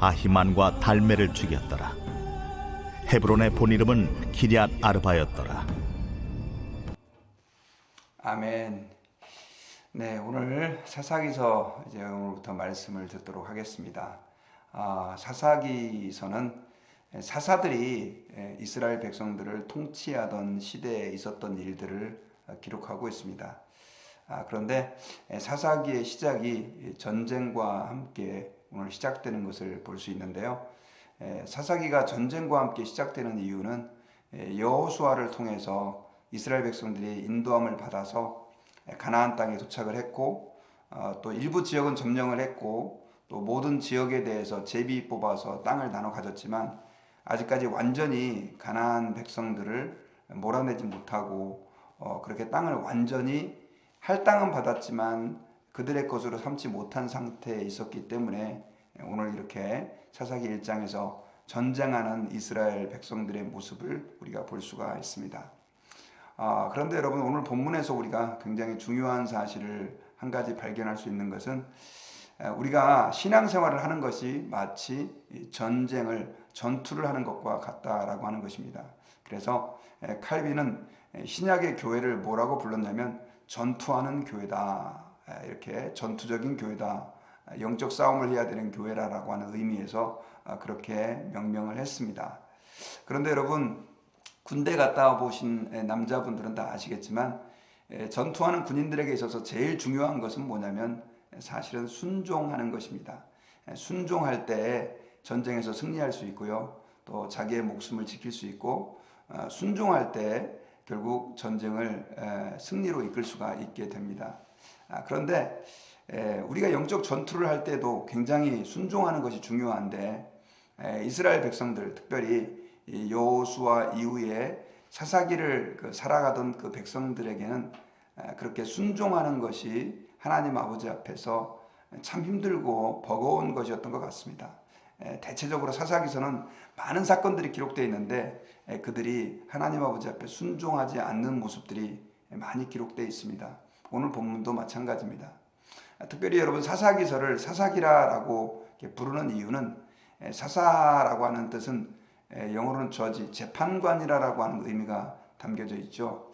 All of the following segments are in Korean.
아히만과 달메를 죽였더라. 헤브론의 본 이름은 기럇 아르바였더라. 아멘. 네, 오늘 사사기서 이제 오늘부터 말씀을 듣도록 하겠습니다. 아, 사사기서는 사사들이 이스라엘 백성들을 통치하던 시대에 있었던 일들을 기록하고 있습니다. 아, 그런데 사사기의 시작이 전쟁과 함께 오늘 시작되는 것을 볼 수 있는데요. 에, 사사기가 전쟁과 함께 시작되는 이유는 에, 여호수아를 통해서 이스라엘 백성들이 인도함을 받아서 에, 가나안 땅에 도착을 했고 어, 또 일부 지역은 점령을 했고 또 모든 지역에 대해서 제비 뽑아서 땅을 나눠 가졌지만 아직까지 완전히 가나안 백성들을 몰아내지 못하고 어, 그렇게 땅을 완전히 할당은 받았지만 그들의 것으로 삼지 못한 상태에 있었기 때문에 오늘 이렇게 사사기 1장에서 전쟁하는 이스라엘 백성들의 모습을 우리가 볼 수가 있습니다. 아, 그런데 여러분 오늘 본문에서 우리가 굉장히 중요한 사실을 한 가지 발견할 수 있는 것은 우리가 신앙생활을 하는 것이 마치 전쟁을 전투를 하는 것과 같다라고 하는 것입니다. 그래서 칼빈은 신약의 교회를 뭐라고 불렀냐면 전투하는 교회다. 이렇게 전투적인 교회다. 영적 싸움을 해야 되는 교회라고 하는 의미에서 그렇게 명명을 했습니다. 그런데 여러분 군대 갔다 보신 남자분들은 다 아시겠지만 전투하는 군인들에게 있어서 제일 중요한 것은 뭐냐면 사실은 순종하는 것입니다. 순종할 때 전쟁에서 승리할 수 있고요. 또 자기의 목숨을 지킬 수 있고 순종할 때 결국 전쟁을 승리로 이끌 수가 있게 됩니다. 아, 그런데 우리가 영적 전투를 할 때도 굉장히 순종하는 것이 중요한데 이스라엘 백성들 특별히 여호수아 이후에 사사기를 그 살아가던 그 백성들에게는 그렇게 순종하는 것이 하나님 아버지 앞에서 참 힘들고 버거운 것이었던 것 같습니다. 대체적으로 사사기서는 많은 사건들이 기록되어 있는데 그들이 하나님 아버지 앞에 순종하지 않는 모습들이 많이 기록되어 있습니다. 오늘 본문도 마찬가지입니다. 특별히 여러분 사사기서를 사사기라라고 부르는 이유는 사사라고 하는 뜻은 영어로는 저지 재판관이라고 하는 의미가 담겨져 있죠.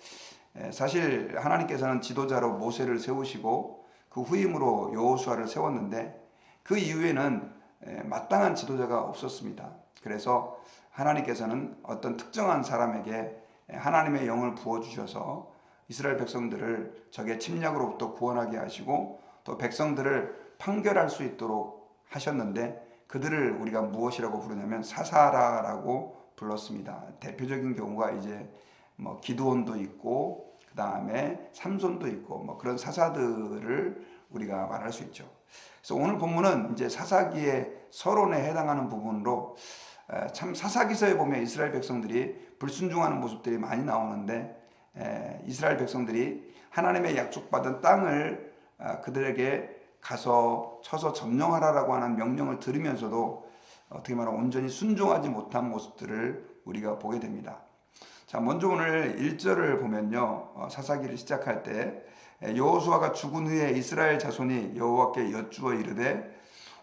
사실 하나님께서는 지도자로 모세를 세우시고 그 후임으로 여호수아를 세웠는데 그 이후에는 마땅한 지도자가 없었습니다. 그래서 하나님께서는 어떤 특정한 사람에게 하나님의 영을 부어 주셔서 이스라엘 백성들을 적의 침략으로부터 구원하게 하시고 또 백성들을 판결할 수 있도록 하셨는데 그들을 우리가 무엇이라고 부르냐면 사사라라고 불렀습니다. 대표적인 경우가 이제 뭐 기드온도 있고 그 다음에 삼손도 있고 뭐 그런 사사들을 우리가 말할 수 있죠. 그래서 오늘 본문은 이제 사사기의 서론에 해당하는 부분으로 참 사사기서에 보면 이스라엘 백성들이 불순종하는 모습들이 많이 나오는데 이스라엘 백성들이 하나님의 약속받은 땅을 아, 그들에게 가서 쳐서 점령하라라고 하는 명령을 들으면서도 어떻게 말하면 온전히 순종하지 못한 모습들을 우리가 보게 됩니다. 자, 먼저 오늘 1절을 보면요. 어, 사사기를 시작할 때 여호수아가 죽은 후에 이스라엘 자손이 여호와께 여쭈어 이르되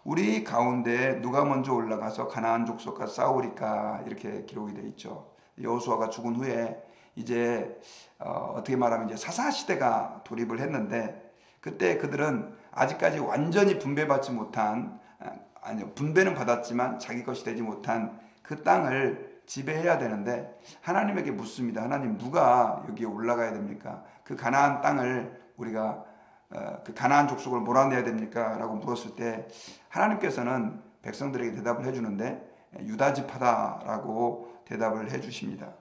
우리 가운데 누가 먼저 올라가서 가나안 족속과 싸우리까 이렇게 기록이 되어 있죠. 여호수아가 죽은 후에 이제 어, 어떻게 말하면 이제 사사 시대가 돌입을 했는데 그때 그들은 아직까지 완전히 분배받지 못한 아니요 분배는 받았지만 자기 것이 되지 못한 그 땅을 지배해야 되는데 하나님에게 묻습니다. 하나님 누가 여기에 올라가야 됩니까? 그 가나안 땅을 우리가 어, 그 가나안 족속을 몰아내야 됩니까? 라고 물었을 때 하나님께서는 백성들에게 대답을 해주는데 유다 지파다라고 대답을 해주십니다.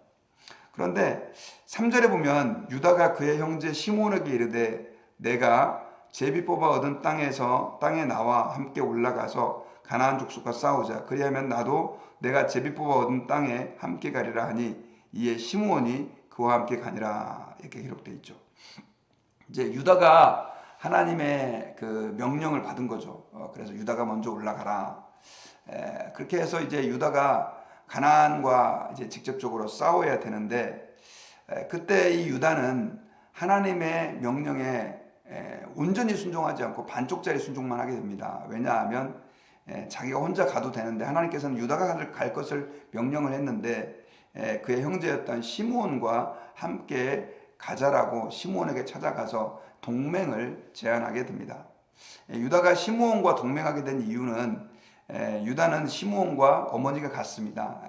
그런데 3절에 보면 유다가 그의 형제 시몬에게 이르되 내가 제비 뽑아 얻은 땅에서 땅에 나와 함께 올라가서 가나안 족속과 싸우자. 그리하면 나도 내가 제비 뽑아 얻은 땅에 함께 가리라 하니 이에 시므온이 그와 함께 가니라 이렇게 기록되어 있죠. 이제 유다가 하나님의 그 명령을 받은 거죠. 어, 그래서 유다가 먼저 올라가라. 에, 그렇게 해서 이제 유다가 가나안과 이제 직접적으로 싸워야 되는데 에, 그때 이 유다는 하나님의 명령에 온전히 순종하지 않고 반쪽짜리 순종만 하게 됩니다. 왜냐하면 예, 자기가 혼자 가도 되는데 하나님께서는 유다가 갈 것을 명령을 했는데 예, 그의 형제였던 시므온과 함께 가자라고 시므온에게 찾아가서 동맹을 제안하게 됩니다. 예, 유다가 시므온과 동맹하게 된 이유는 예, 유다는 시므온과 어머니가 같습니다.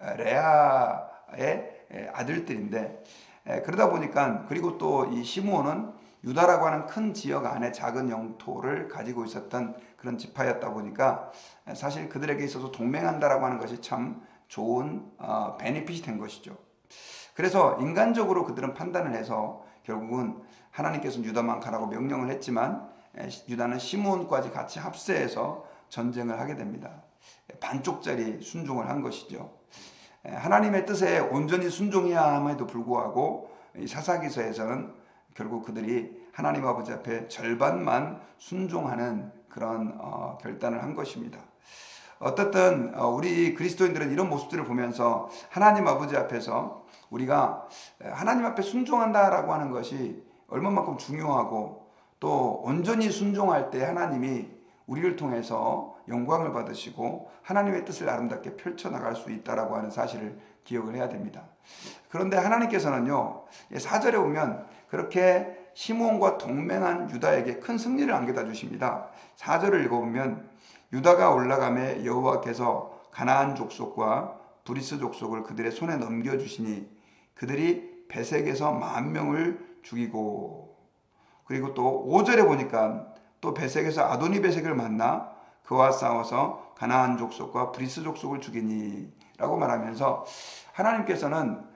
에, 레아의 예, 아들들인데 예, 그러다 보니까 그리고 또 이 시므온은 유다라고 하는 큰 지역 안에 작은 영토를 가지고 있었던 그런 지파였다 보니까 예, 사실 그들에게 있어서 동맹한다라고 하는 것이 참 좋은 어, 베니핏이 된 것이죠. 그래서 인간적으로 그들은 판단을 해서 결국은 하나님께서는 유다만 가라고 명령을 했지만 에, 유다는 시므온까지 같이 합세해서 전쟁을 하게 됩니다. 반쪽짜리 순종을 한 것이죠. 에, 하나님의 뜻에 온전히 순종해야 함에도 불구하고 이 사사기서에서는 결국 그들이 하나님 아버지 앞에 절반만 순종하는 그런 어, 결단을 한 것입니다. 어떻든 어, 우리 그리스도인들은 이런 모습들을 보면서 하나님 아버지 앞에서 우리가 하나님 앞에 순종한다라고 하는 것이 얼마만큼 중요하고 또 온전히 순종할 때 하나님이 우리를 통해서 영광을 받으시고 하나님의 뜻을 아름답게 펼쳐 나갈 수 있다라고 하는 사실을 기억을 해야 됩니다. 그런데 하나님께서는요 사절에 보면 그렇게 시므온과 동맹한 유다에게 큰 승리를 안겨다 주십니다. 사절을 읽어보면 유다가 올라가매 여호와께서 가나안 족속과 브리스 족속을 그들의 손에 넘겨 주시니 그들이 베색에서 만 명을 죽이고 그리고 또 5절에 보니까 또 베색에서 아도니 베색을 만나 그와 싸워서 가나안 족속과 브리스 족속을 죽이니라고 말하면서 하나님께서는 아,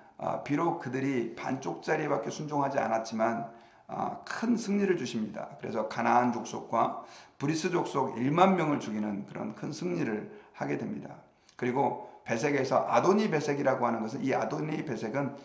비록 그들이 반쪽짜리밖에 순종하지 않았지만 아, 큰 승리를 주십니다. 그래서 가나안 족속과 브리스 족속 1만 명을 죽이는 그런 큰 승리를 하게 됩니다. 그리고 베색에서 아도니 베색이라고 하는 것은 이 아도니 베색은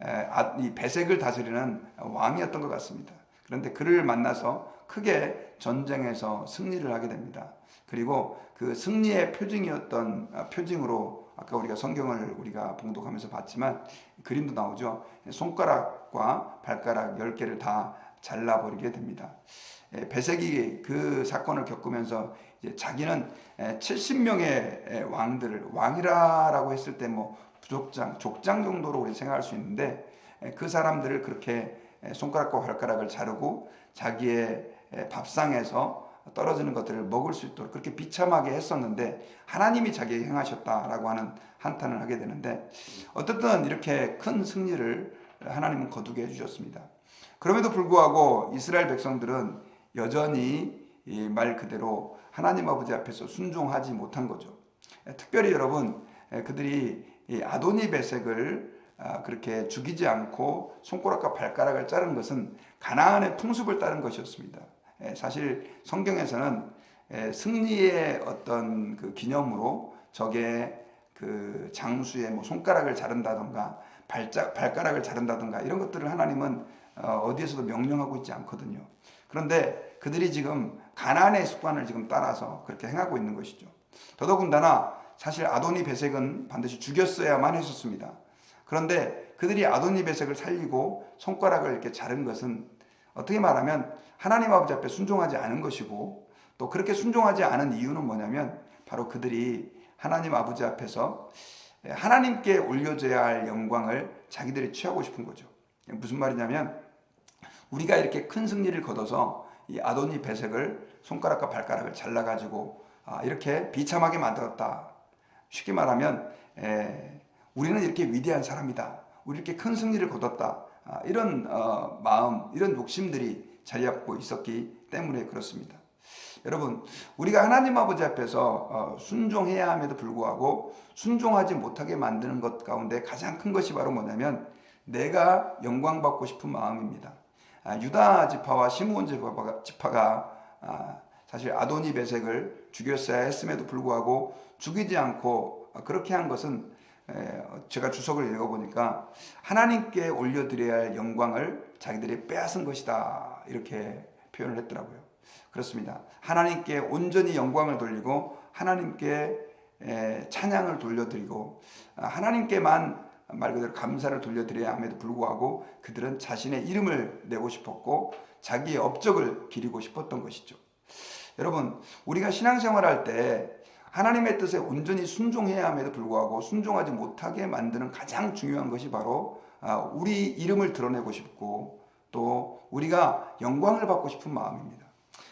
아, 이 베색을 다스리는 왕이었던 것 같습니다. 그런데 그를 만나서 크게 전쟁에서 승리를 하게 됩니다. 그리고 그 승리의 표징이었던 아, 표징으로 아까 우리가 성경을 우리가 봉독하면서 봤지만 그림도 나오죠. 손가락과 발가락 10개를 다 잘라버리게 됩니다. 배색이 그 사건을 겪으면서 자기는 70명의 왕들을 왕이라고 했을 때 뭐 부족장, 족장 정도로 우리 생각할 수 있는데 그 사람들을 그렇게 손가락과 발가락을 자르고 자기의 밥상에서 떨어지는 것들을 먹을 수 있도록 그렇게 비참하게 했었는데 하나님이 자기에게 행하셨다라고 하는 한탄을 하게 되는데 어떻든 이렇게 큰 승리를 하나님은 거두게 해주셨습니다. 그럼에도 불구하고 이스라엘 백성들은 여전히 말 그대로 하나님 아버지 앞에서 순종하지 못한 거죠. 특별히 여러분 그들이 아도니 베색을 아, 그렇게 죽이지 않고 손가락과 발가락을 자른 것은 가나안의 풍습을 따른 것이었습니다. 사실 성경에서는 승리의 어떤 그 기념으로 적의 그 장수의 뭐 손가락을 자른다던가 발자, 발가락을 자른다던가 이런 것들을 하나님은 어, 어디에서도 명령하고 있지 않거든요. 그런데 그들이 지금 가난의 습관을 지금 따라서 그렇게 행하고 있는 것이죠. 더더군다나 사실 아도니 베색은 반드시 죽였어야만 했었습니다. 그런데 그들이 아도니 베색을 살리고 손가락을 이렇게 자른 것은 어떻게 말하면 하나님 아버지 앞에 순종하지 않은 것이고 또 그렇게 순종하지 않은 이유는 뭐냐면 바로 그들이 하나님 아버지 앞에서 하나님께 올려져야 할 영광을 자기들이 취하고 싶은 거죠. 무슨 말이냐면 우리가 이렇게 큰 승리를 거둬서 이 아도니 배색을 손가락과 발가락을 잘라가지고 아, 이렇게 비참하게 만들었다. 쉽게 말하면 에, 우리는 이렇게 위대한 사람이다. 우리 이렇게 큰 승리를 거뒀다. 아, 이런 어, 마음, 이런 욕심들이 자리 잡고 있었기 때문에 그렇습니다. 여러분, 우리가 하나님 아버지 앞에서 어, 순종해야 함에도 불구하고 순종하지 못하게 만드는 것 가운데 가장 큰 것이 바로 뭐냐면 내가 영광 받고 싶은 마음입니다. 아, 유다 지파와 시므온 지파가, 아, 사실 아도니 베색을 죽였어야 했음에도 불구하고 죽이지 않고 그렇게 한 것은 제가 주석을 읽어보니까 하나님께 올려드려야 할 영광을 자기들이 빼앗은 것이다 이렇게 표현을 했더라고요. 그렇습니다. 하나님께 온전히 영광을 돌리고 하나님께 찬양을 돌려드리고 아, 하나님께만 말 그대로 감사를 돌려드려야 함에도 불구하고 그들은 자신의 이름을 내고 싶었고 자기의 업적을 기리고 싶었던 것이죠. 여러분, 우리가 신앙생활할 때 하나님의 뜻에 온전히 순종해야 함에도 불구하고 순종하지 못하게 만드는 가장 중요한 것이 바로 아, 우리 이름을 드러내고 싶고 또 우리가 영광을 받고 싶은 마음입니다.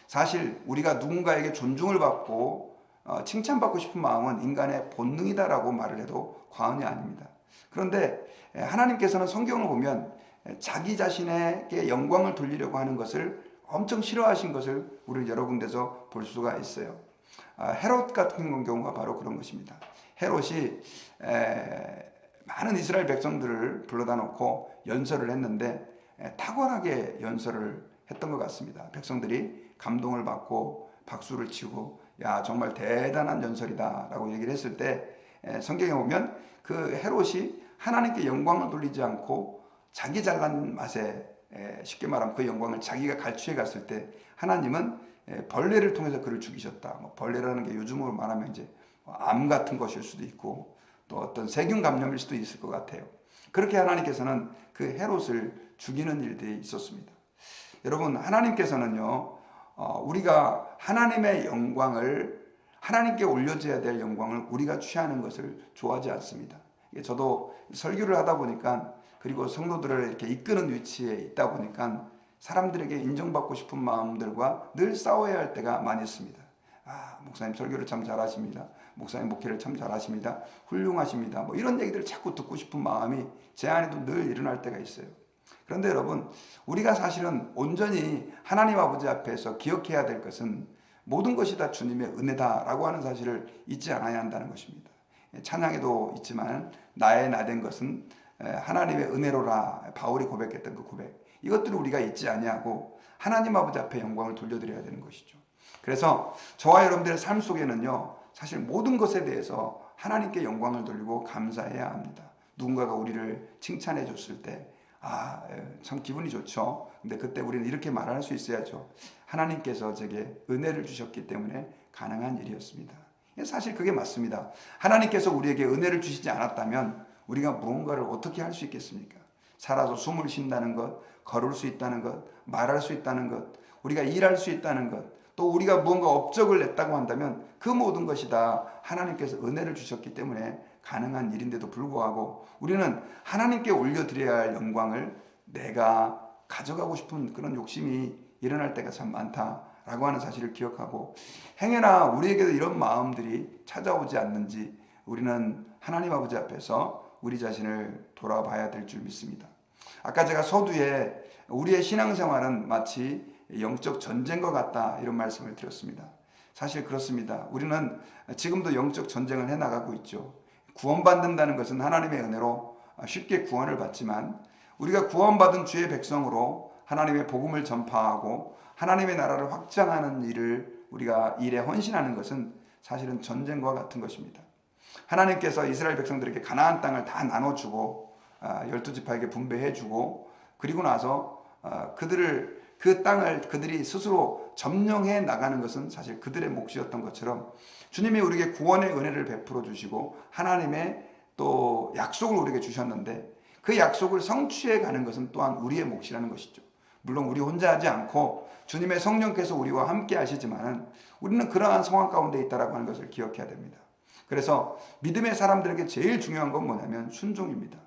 사실 우리가 누군가에게 존중을 받고 어, 칭찬받고 싶은 마음은 인간의 본능이다라고 말을 해도 과언이 아닙니다. 그런데 에, 하나님께서는 성경을 보면 에, 자기 자신에게 영광을 돌리려고 하는 것을 엄청 싫어하신 것을 우리 여러 군데서 볼 수가 있어요. 아, 헤롯 같은 경우가 바로 그런 것입니다. 헤롯이 에, 많은 이스라엘 백성들을 불러다 놓고 연설을 했는데 에, 탁월하게 연설을 했던 것 같습니다. 백성들이 감동을 받고 박수를 치고 야 정말 대단한 연설이다라고 얘기를 했을 때 에, 성경에 보면 그 헤롯이 하나님께 영광을 돌리지 않고 자기 잘난 맛에 에, 쉽게 말하면 그 영광을 자기가 갈취해 갔을 때 하나님은 에, 벌레를 통해서 그를 죽이셨다. 뭐 벌레라는 게 요즘으로 말하면 이제 암 같은 것일 수도 있고 또 어떤 세균 감염일 수도 있을 것 같아요. 그렇게 하나님께서는 그 헤롯을 죽이는 일들이 있었습니다. 여러분 하나님께서는요 어, 우리가 하나님의 영광을 하나님께 올려져야 될 영광을 우리가 취하는 것을 좋아하지 않습니다. 저도 설교를 하다 보니까 그리고 성도들을 이렇게 이끄는 위치에 있다 보니까 사람들에게 인정받고 싶은 마음들과 늘 싸워야 할 때가 많이 있습니다. 아, 목사님 설교를 참 잘하십니다. 목사님 목회를 참 잘하십니다. 훌륭하십니다. 뭐 이런 얘기들을 자꾸 듣고 싶은 마음이 제 안에도 늘 일어날 때가 있어요. 그런데 여러분, 우리가 사실은 온전히 하나님 아버지 앞에서 기억해야 될 것은 모든 것이 다 주님의 은혜다라고 하는 사실을 잊지 않아야 한다는 것입니다. 찬양에도 있지만 나의 나 된 것은 하나님의 은혜로라 바울이 고백했던 그 고백 이것들을 우리가 잊지 아니하고 하나님 아버지 앞에 영광을 돌려드려야 되는 것이죠. 그래서 저와 여러분들의 삶 속에는요 사실 모든 것에 대해서 하나님께 영광을 돌리고 감사해야 합니다. 누군가가 우리를 칭찬해 줬을 때 아, 참 기분이 좋죠. 근데 그때 우리는 이렇게 말할 수 있어야죠. 하나님께서 제게 은혜를 주셨기 때문에 가능한 일이었습니다. 사실 그게 맞습니다. 하나님께서 우리에게 은혜를 주시지 않았다면 우리가 무언가를 어떻게 할 수 있겠습니까? 살아서 숨을 쉰다는 것, 걸을 수 있다는 것, 말할 수 있다는 것, 우리가 일할 수 있다는 것, 또 우리가 무언가 업적을 냈다고 한다면 그 모든 것이 다 하나님께서 은혜를 주셨기 때문에 가능한 일인데도 불구하고 우리는 하나님께 올려드려야 할 영광을 내가 가져가고 싶은 그런 욕심이 일어날 때가 참 많다라고 하는 사실을 기억하고 행여나 우리에게도 이런 마음들이 찾아오지 않는지 우리는 하나님 아버지 앞에서 우리 자신을 돌아봐야 될 줄 믿습니다. 아까 제가 서두에 우리의 신앙생활은 마치 영적 전쟁과 같다 이런 말씀을 드렸습니다. 사실 그렇습니다. 우리는 지금도 영적 전쟁을 해 나가고 있죠. 구원받는다는 것은 하나님의 은혜로 쉽게 구원을 받지만 우리가 구원받은 주의 백성으로 하나님의 복음을 전파하고 하나님의 나라를 확장하는 일을 우리가 일에 헌신하는 것은 사실은 전쟁과 같은 것입니다. 하나님께서 이스라엘 백성들에게 가나안 땅을 다 나눠 주고 아, 열두 지파에게 분배해 주고 그리고 나서 아, 그들을 그 땅을 그들이 스스로 점령해 나가는 것은 사실 그들의 몫이었던 것처럼 주님이 우리에게 구원의 은혜를 베풀어 주시고 하나님의 또 약속을 우리에게 주셨는데 그 약속을 성취해 가는 것은 또한 우리의 몫이라는 것이죠. 물론 우리 혼자 하지 않고 주님의 성령께서 우리와 함께 하시지만 우리는 그러한 상황 가운데 있다라고 하는 것을 기억해야 됩니다. 그래서 믿음의 사람들에게 제일 중요한 건 뭐냐면 순종입니다.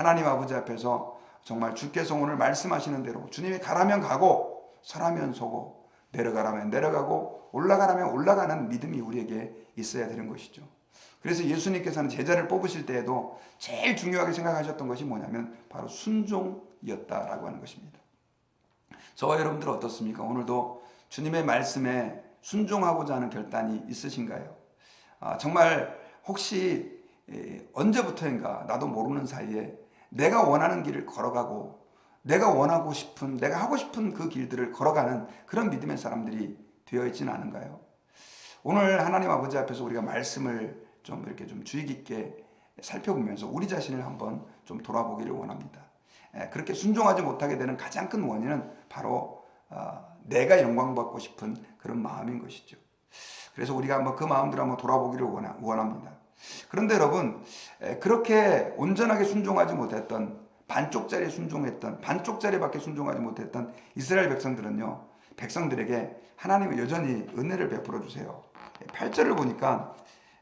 하나님 아버지 앞에서 정말 주께서 오늘 말씀하시는 대로 주님이 가라면 가고 서라면 서고 내려가라면 내려가고 올라가라면 올라가는 믿음이 우리에게 있어야 되는 것이죠. 그래서 예수님께서는 제자를 뽑으실 때에도 제일 중요하게 생각하셨던 것이 뭐냐면 바로 순종이었다라고 하는 것입니다. 저와 여러분들 어떻습니까? 오늘도 주님의 말씀에 순종하고자 하는 결단이 있으신가요? 아, 정말 혹시 언제부터인가 나도 모르는 사이에 내가 원하는 길을 걸어가고 내가 원하고 싶은 내가 하고 싶은 그 길들을 걸어가는 그런 믿음의 사람들이 되어 있지는 않은가요? 오늘 하나님 아버지 앞에서 우리가 말씀을 좀 이렇게 좀 주의 깊게 살펴보면서 우리 자신을 한번 좀 돌아보기를 원합니다. 그렇게 순종하지 못하게 되는 가장 큰 원인은 바로 어, 내가 영광받고 싶은 그런 마음인 것이죠. 그래서 우리가 한번 그 마음들을 한번 돌아보기를 원합니다. 그런데 여러분 그렇게 온전하게 순종하지 못했던 반쪽짜리 순종했던 반쪽짜리밖에 순종하지 못했던 이스라엘 백성들은요 백성들에게 하나님은 여전히 은혜를 베풀어 주세요. 8절을 보니까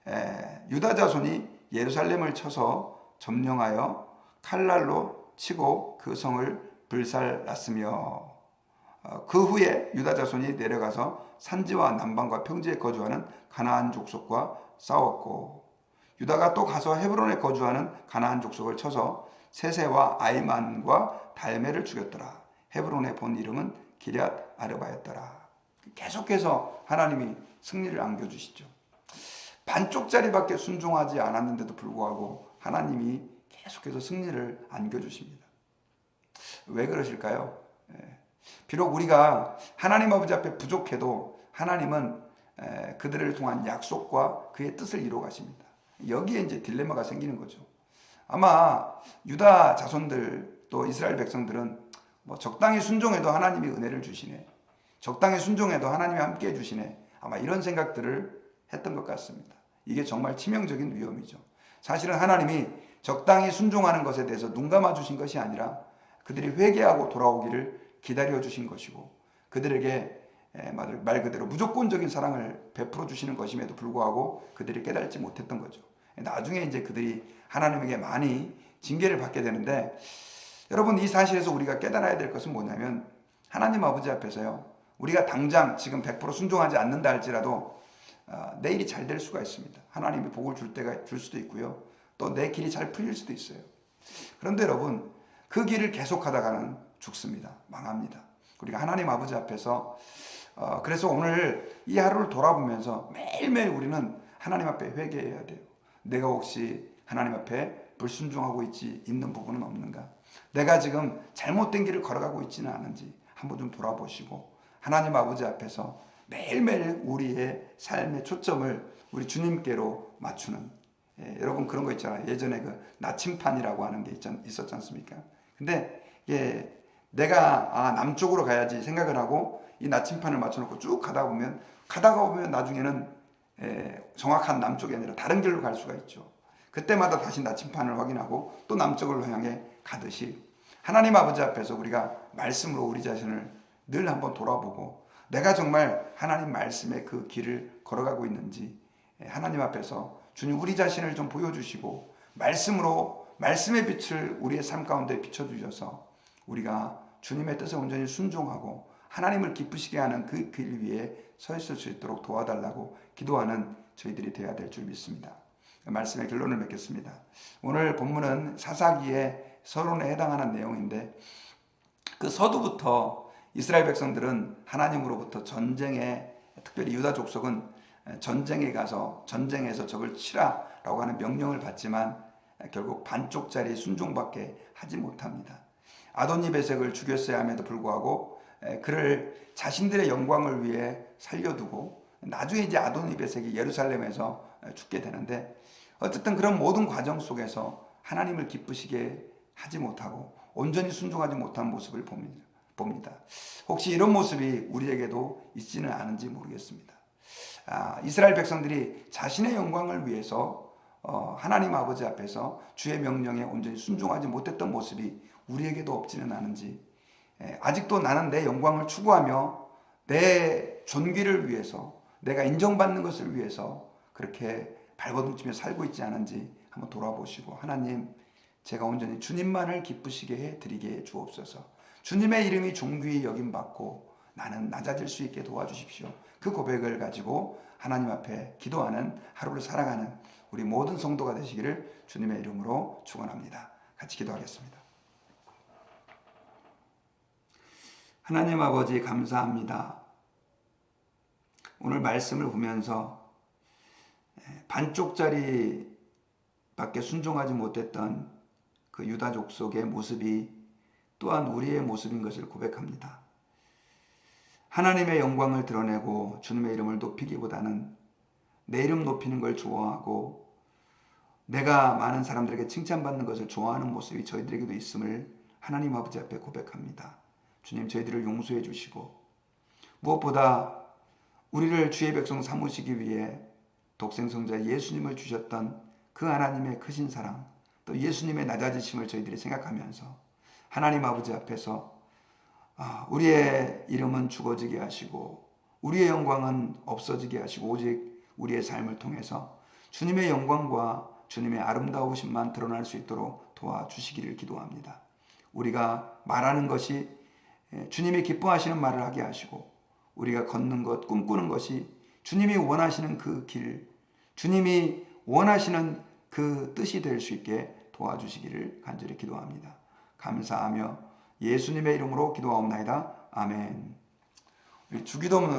에, 유다 자손이 예루살렘을 쳐서 점령하여 칼날로 치고 그 성을 불살랐으며 어, 그 후에 유다 자손이 내려가서 산지와 남방과 평지에 거주하는 가나안 족속과 싸웠고 유다가 또 가서 헤브론에 거주하는 가나안 족속을 쳐서 세세와 아이만과 달메를 죽였더라. 헤브론의 본 이름은 기럇 아르바였더라. 계속해서 하나님이 승리를 안겨주시죠. 반쪽짜리밖에 순종하지 않았는데도 불구하고 하나님이 계속해서 승리를 안겨주십니다. 왜 그러실까요? 예. 비록 우리가 하나님 아버지 앞에 부족해도 하나님은 에, 그들을 통한 약속과 그의 뜻을 이루어 가십니다. 여기에 이제 딜레마가 생기는 거죠. 아마 유다 자손들 또 이스라엘 백성들은 뭐 적당히 순종해도 하나님이 은혜를 주시네. 적당히 순종해도 하나님이 함께 해주시네. 아마 이런 생각들을 했던 것 같습니다. 이게 정말 치명적인 위험이죠. 사실은 하나님이 적당히 순종하는 것에 대해서 눈 감아 주신 것이 아니라 그들이 회개하고 돌아오기를 기다려 주신 것이고 그들에게 에, 말말 그대로 무조건적인 사랑을 베풀어 주시는 것임에도 불구하고 그들이 깨달지 못했던 거죠. 나중에 이제 그들이 하나님에게 많이 징계를 받게 되는데 여러분 이 사실에서 우리가 깨달아야 될 것은 뭐냐면 하나님 아버지 앞에서요. 우리가 당장 지금 100% 순종하지 않는다 할지라도 어, 내일이 잘 될 수가 있습니다. 하나님이 복을 줄 때가 줄 수도 있고요. 또 내 길이 잘 풀릴 수도 있어요. 그런데 여러분 그 길을 계속하다가는 죽습니다. 망합니다. 우리가 하나님 아버지 앞에서 어, 그래서 오늘 이 하루를 돌아보면서 매일매일 우리는 하나님 앞에 회개해야 돼요. 내가 혹시 하나님 앞에 불순종하고 있지 있는 부분은 없는가? 내가 지금 잘못된 길을 걸어가고 있지는 않은지 한번 좀 돌아보시고 하나님 아버지 앞에서 매일매일 우리의 삶의 초점을 우리 주님께로 맞추는 예, 여러분 그런 거 있잖아요. 예전에 그 나침판이라고 하는 게 있, 있었지 않습니까? 근데 예, 내가 아 남쪽으로 가야지 생각을 하고 이 나침판을 맞춰놓고 쭉 가다 보면 가다가 보면 나중에는 예, 정확한 남쪽이 아니라 다른 길로 갈 수가 있죠. 그때마다 다시 나침판을 확인하고 또 남쪽을 향해 가듯이 하나님 아버지 앞에서 우리가 말씀으로 우리 자신을 늘 한번 돌아보고 내가 정말 하나님 말씀의 그 길을 걸어가고 있는지 예, 하나님 앞에서 주님 우리 자신을 좀 보여주시고 말씀으로 말씀의 빛을 우리의 삶 가운데 비춰주셔서 우리가 주님의 뜻에 온전히 순종하고 하나님을 기쁘시게 하는 그 길 위에 서 있을 수 있도록 도와달라고 기도하는 저희들이 되어야 될 줄 믿습니다. 말씀의 결론을 맺겠습니다. 오늘 본문은 사사기의 서론에 해당하는 내용인데 그 서두부터 이스라엘 백성들은 하나님으로부터 전쟁에 특별히 유다 족속은 전쟁에 가서 전쟁에서 적을 치라라고 하는 명령을 받지만 결국 반쪽짜리 순종밖에 하지 못합니다. 아도니 베색을 죽였어야 함에도 불구하고 그를 자신들의 영광을 위해 살려두고 나중에 이제 아도니 베색이 예루살렘에서 죽게 되는데 어쨌든 그런 모든 과정 속에서 하나님을 기쁘시게 하지 못하고 온전히 순종하지 못한 모습을 봅니다. 혹시 이런 모습이 우리에게도 있지는 않은지 모르겠습니다. 아, 이스라엘 백성들이 자신의 영광을 위해서 어, 하나님 아버지 앞에서 주의 명령에 온전히 순종하지 못했던 모습이 우리에게도 없지는 않은지 에, 아직도 나는 내 영광을 추구하며 내 존귀를 위해서 내가 인정받는 것을 위해서 그렇게 발버둥치며 살고 있지 않은지 한번 돌아보시고 하나님 제가 온전히 주님만을 기쁘시게 해 드리게 해 주옵소서. 주님의 이름이 존귀히 여김 받고 나는 낮아질 수 있게 도와주십시오. 그 고백을 가지고 하나님 앞에 기도하는 하루를 살아가는 우리 모든 성도가 되시기를 주님의 이름으로 축원합니다. 같이 기도하겠습니다. 하나님 아버지 감사합니다. 오늘 말씀을 보면서 반쪽짜리 밖에 순종하지 못했던 그 유다 족 속의 모습이 또한 우리의 모습인 것을 고백합니다. 하나님의 영광을 드러내고 주님의 이름을 높이기보다는 내 이름 높이는 걸 좋아하고 내가 많은 사람들에게 칭찬받는 것을 좋아하는 모습이 저희들에게도 있음을 하나님 아버지 앞에 고백합니다. 주님 저희들을 용서해 주시고 무엇보다 우리를 주의 백성 삼으시기 위해 독생성자 예수님을 주셨던 그 하나님의 크신 사랑 또 예수님의 낮아지심을 저희들이 생각하면서 하나님 아버지 앞에서 아, 우리의 이름은 죽어지게 하시고 우리의 영광은 없어지게 하시고 오직 우리의 삶을 통해서 주님의 영광과 주님의 아름다우심만 드러날 수 있도록 도와주시기를 기도합니다. 우리가 말하는 것이 예, 주님이 기뻐하시는 말을 하게 하시고 우리가 걷는 것, 꿈꾸는 것이 주님이 원하시는 그 길, 주님이 원하시는 그 뜻이 될 수 있게 도와주시기를 간절히 기도합니다. 감사하며 예수님의 이름으로 기도하옵나이다. 아멘. 우리 주기도문